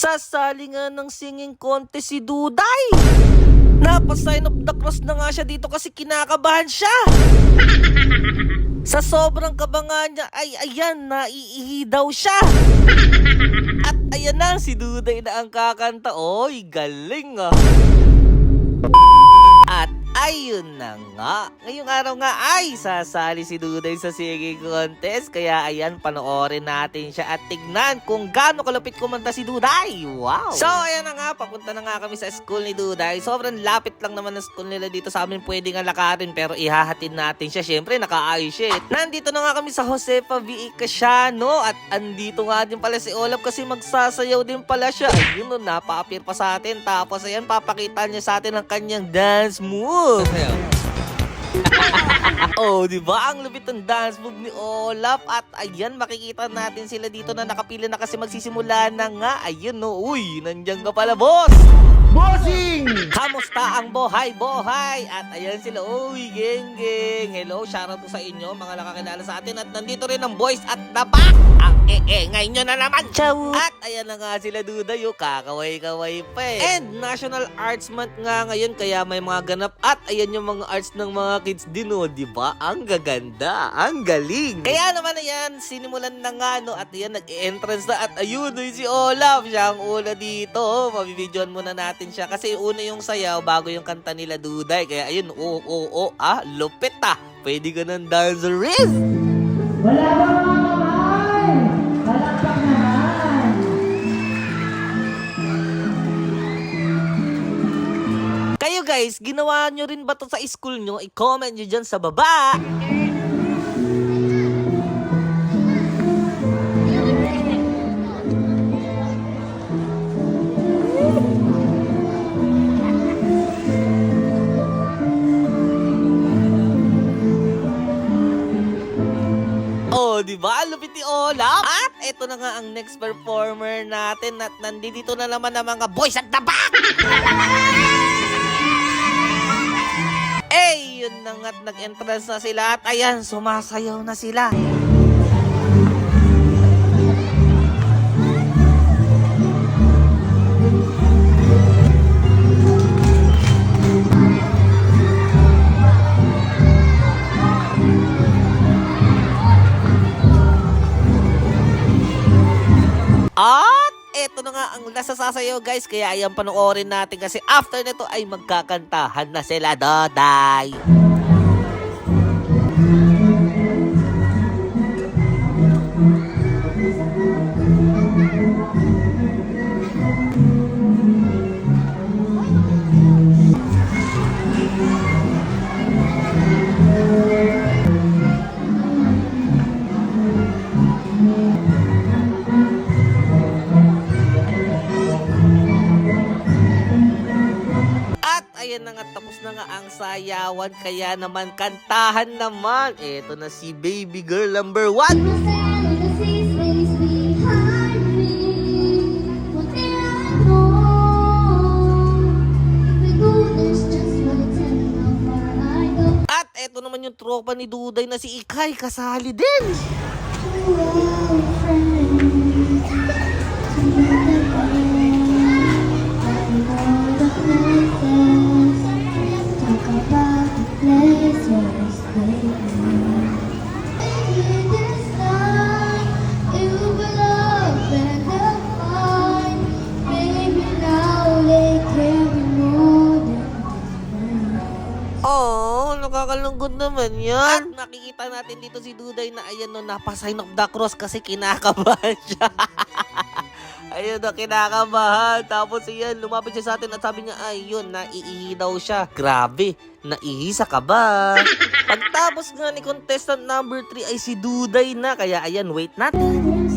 Sasali nga ng singing contest si Duday. Napasign of the cross na nga siya dito kasi kinakabahan siya. Sa sobrang kabangan niya ay ayan, naiihi daw siya. At ayan na, si Duday na ang kakanta. Oy, galing ah. Ayun na nga. Ngayong araw nga ay sasali si Duday sa singing contest. Kaya ayan, panoorin natin siya at tignan kung gaano kalapit kumanta si Duday. Wow! So ayan na nga, papunta na nga kami sa school ni Duday. Sobrang lapit lang naman ng school nila dito sa amin. Pwede nga lakarin pero ihahatid natin siya. Siyempre, nakaayos siya. eh. Nandito na nga kami sa Josefa V. Casiano at andito nga din pala si Olaf kasi magsasayaw din pala siya. Ayun no, napa-appear pa sa atin. Tapos ayan, papakita niya sa atin ang kanyang dance move. oh, di ba? Ang lupit ng dance move ni Olaf. At ayan, makikita natin sila dito na nakapila na kasi magsisimula na nga. Ayun no, uy, nandiyan ka pala, boss! Bossing! Kamusta ang buhay, buhay? At ayan sila, uy, geng, geng. Hello, shoutout po sa inyo, mga nakakilala sa atin. At nandito rin ang boys at the back. Ang e-e, nyo na naman. Ciao! At ayan na nga sila, duda, yung kakaway-kaway pa eh. And National Arts Month nga ngayon, kaya may mga ganap. At ayan yung mga arts ng mga kids din, oh, di ba? Ang gaganda, ang galing. Kaya naman ayan, sinimulan na nga, no? At ayan, nag-entrance na. At ayun, uy, si Olaf, siya ang una dito. Oh, mabibidyoan muna natin siya. Kasi una yung sayaw bago yung kanta nila Duday. Kaya ayun, oo, oo, oo, ah, lupit ah. Pwede ka ng dancer rin. Wala ba guys, ginawa nyo rin ba to sa school nyo? I-comment nyo dyan sa baba. Oh, di ba? Lupit ni Olaf. At ito na nga ang next performer natin at nandito na naman ang mga boys at the back. Nga't nag-entrance na sila at ayan, sumasayaw na sila. At eto na nga ang nasasasayaw guys kaya ayan panoorin natin kasi after nito ay magkakantahan na sila Doday. Ayan na nga tapos na nga ang sayawan kaya naman kantahan naman. Eto na si baby girl number one. At eto naman yung tropa ni Duday na si Ikay kasali din. Oh, naman yan. At makikita natin dito si Duday na ayan no, napasign of the cross kasi kinakabahan siya. ayun na, kinakabahan. Tapos yan, lumapit siya sa atin at sabi niya, ayun, naiihi daw siya. Grabe, naihi sa kaba. Pagtapos nga ni contestant number 3 ay si Duday na. Kaya ayan, wait natin.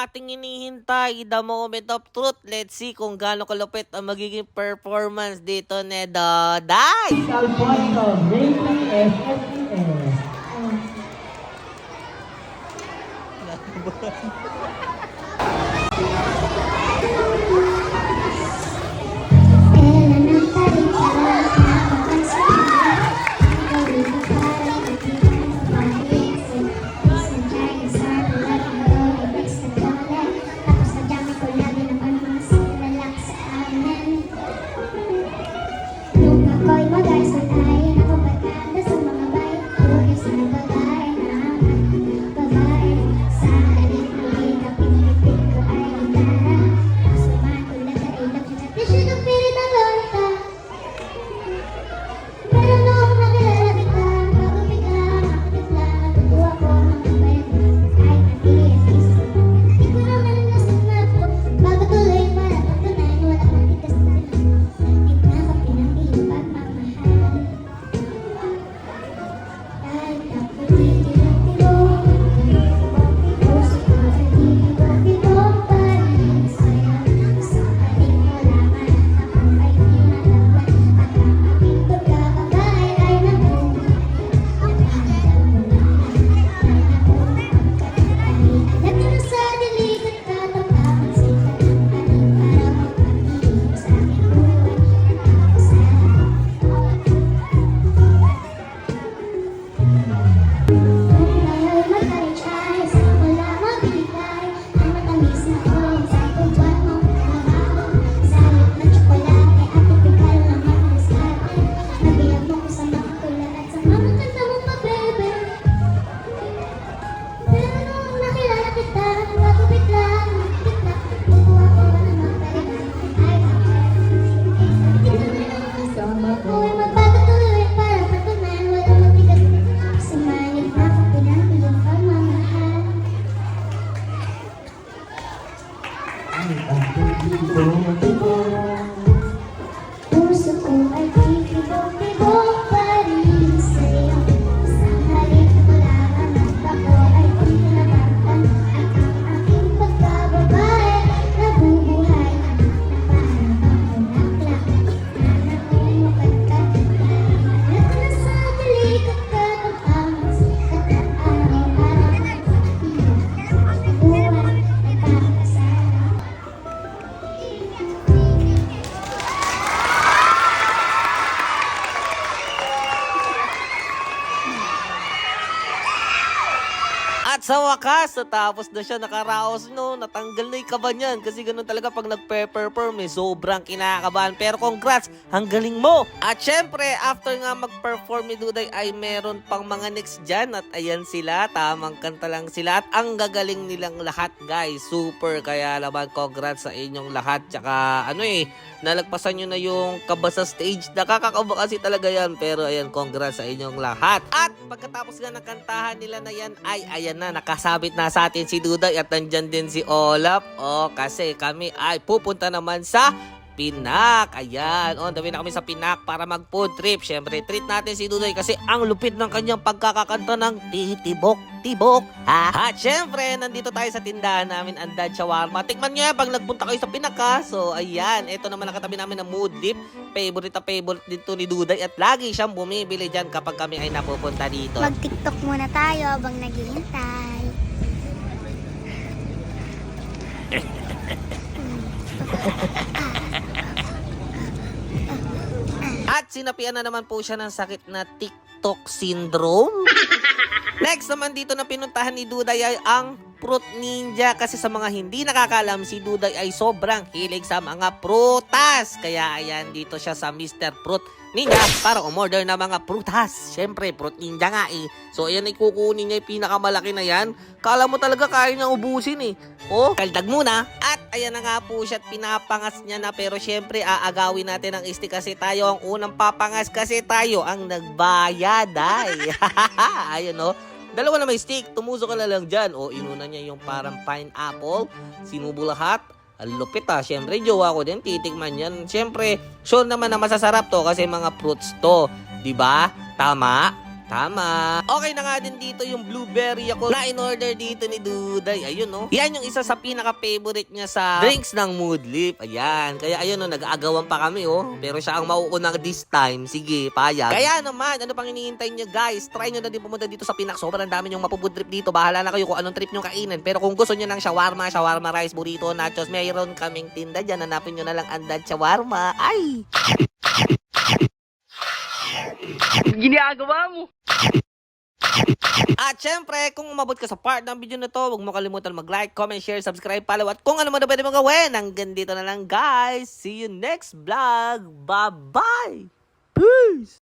ating inihintay, the moment of truth. Let's see kung gaano kalupit ang magiging performance dito ni Doday. Salpon sa wakas, natapos na siya nakaraos no, natanggal na yung kaba niyan. Kasi ganun talaga pag nagpe-perform, eh, sobrang kinakabahan. Pero congrats, ang galing mo! At syempre, after nga mag-perform ni Duday, ay meron pang mga next dyan. At ayan sila, tamang kanta lang sila. At ang gagaling nilang lahat, guys. Super, kaya naman congrats sa inyong lahat. Tsaka ano eh, nalagpasan nyo na yung kaba sa stage. Nakakakaba kasi talaga yan. Pero ayan, congrats sa inyong lahat. At pagkatapos nga ng kantahan nila na yan, ay ayan na, nakasabit na sa atin si Duday at nandyan din si Olaf. O, kasi kami ay pupunta naman sa Pinak. Ayan. On the way na kami sa Pinak para mag food trip. Syempre, treat natin si Duday kasi ang lupit ng kanyang pagkakakanta ng titibok, tibok. Ha? At syempre, nandito tayo sa tindahan namin, Andad Shawarma. Tikman nyo yan pag nagpunta kayo sa Pinak ha. So, ayan. Ito naman nakatabi namin ng mood dip. Favorite na favorite dito ni Duday at lagi siyang bumibili dyan kapag kami ay napupunta dito. Mag-tiktok muna tayo habang naghihintay. sinapian na naman po siya ng sakit na TikTok syndrome. Next naman dito na pinuntahan ni Duday ay ang Fruit Ninja kasi sa mga hindi nakakalam si Duday ay sobrang hilig sa mga prutas. Kaya ayan dito siya sa Mr. Fruit Ninja para umorder ng mga prutas. Siyempre, Fruit Ninja nga eh. So ayan ay kukunin niya yung pinakamalaki na yan. Kala mo talaga kaya niya ubusin eh. Oh, kaldag muna. At ayan na nga po siya at pinapangas niya na pero syempre aagawin natin ang isti kasi tayo ang unang papangas kasi tayo ang nagbayad ay. Ayun no. Dalawa na may stick, tumuso ka na lang dyan. O inuna niya yung parang pineapple, sinubo lahat. Ang lupit ah. Siyempre, jowa ko din, titikman yan. Siyempre, sure naman na masasarap to kasi mga fruits to. ba? Tama? Tama. Okay na nga din dito yung blueberry ako na in-order dito ni Duday. Ayun, no? Yan yung isa sa pinaka-favorite niya sa drinks ng Moodlip. Ayan. Kaya ayun, no, nag-aagawan pa kami, oh. Pero siya ang mauunang this time. Sige, payag. Kaya naman, ano pang hinihintay niyo, guys? Try nyo na din pumunta dito sa Pinak. Sobrang dami yung mapupud trip dito. Bahala na kayo kung anong trip nyo kainin. Pero kung gusto nyo ng shawarma, shawarma rice, burrito, nachos, mayroon kaming tinda dyan. Hanapin nyo na lang andad shawarma. Ay! Ginagawa mo. At syempre, kung umabot ka sa part ng video na to, huwag mo kalimutan mag-like, comment, share, subscribe, follow, at kung ano man na pwede mong gawin. Hanggang dito na lang guys. See you next vlog. Bye-bye! Peace!